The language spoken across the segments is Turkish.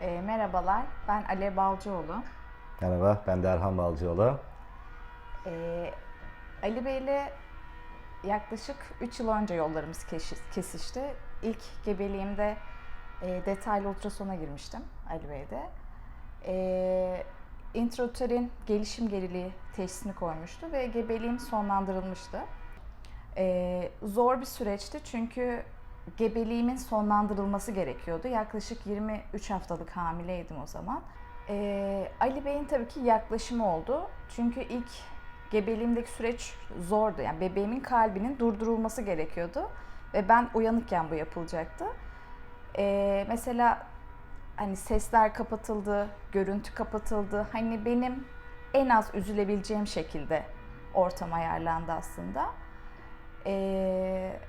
E, merhabalar, ben Alev Balcıoğlu. Merhaba, ben de Erhan Balcıoğlu. E, Ali Bey ile yaklaşık 3 yıl önce yollarımız kesişti. İlk gebeliğimde e, detaylı ultrasona girmiştim Ali Bey'de. E, intrauterin gelişim geriliği teşhisini koymuştu ve gebeliğim sonlandırılmıştı. E, zor bir süreçti çünkü gebeliğimin sonlandırılması gerekiyordu. Yaklaşık 23 haftalık hamileydim o zaman. Ee, Ali Bey'in tabii ki yaklaşımı oldu. Çünkü ilk gebeliğimdeki süreç zordu. Yani bebeğimin kalbinin durdurulması gerekiyordu. Ve ben uyanıkken bu yapılacaktı. Ee, mesela hani sesler kapatıldı, görüntü kapatıldı. Hani benim en az üzülebileceğim şekilde ortam ayarlandı aslında. Ee,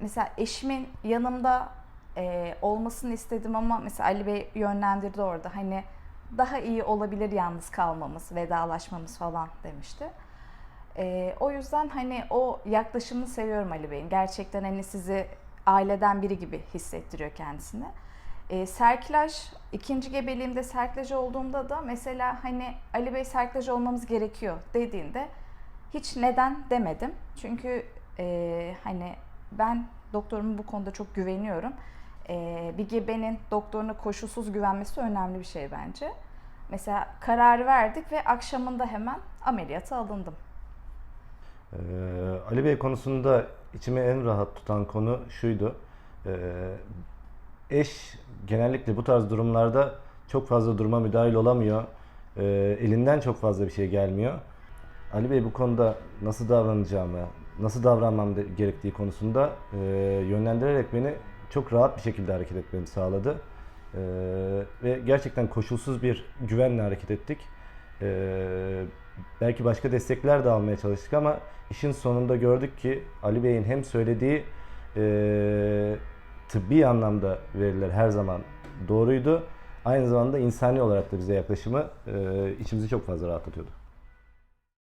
mesela eşimin yanımda e, olmasını istedim ama mesela Ali Bey yönlendirdi orada. Hani daha iyi olabilir yalnız kalmamız, vedalaşmamız falan demişti. E, o yüzden hani o yaklaşımını seviyorum Ali Bey'in. Gerçekten hani sizi aileden biri gibi hissettiriyor kendisini. E, serklaj, ikinci gebeliğimde serklaj olduğumda da mesela hani Ali Bey serklaj olmamız gerekiyor dediğinde hiç neden demedim. Çünkü e, hani ben doktorumun bu konuda çok güveniyorum. E, bir gebenin doktoruna koşulsuz güvenmesi önemli bir şey bence. Mesela kararı verdik ve akşamında hemen ameliyata alındım. Ee, Ali Bey konusunda içimi en rahat tutan konu şuydu. Ee, eş genellikle bu tarz durumlarda çok fazla duruma müdahil olamıyor. Ee, elinden çok fazla bir şey gelmiyor. Ali Bey bu konuda nasıl davranacağımı, nasıl davranmam gerektiği konusunda e, yönlendirerek beni çok rahat bir şekilde hareket etmemi sağladı. Ee, ve gerçekten koşulsuz bir güvenle hareket ettik. Ee, belki başka destekler de almaya çalıştık ama işin sonunda gördük ki Ali Bey'in hem söylediği e, tıbbi anlamda veriler her zaman doğruydu. Aynı zamanda insani olarak da bize yaklaşımı e, içimizi çok fazla rahatlatıyordu.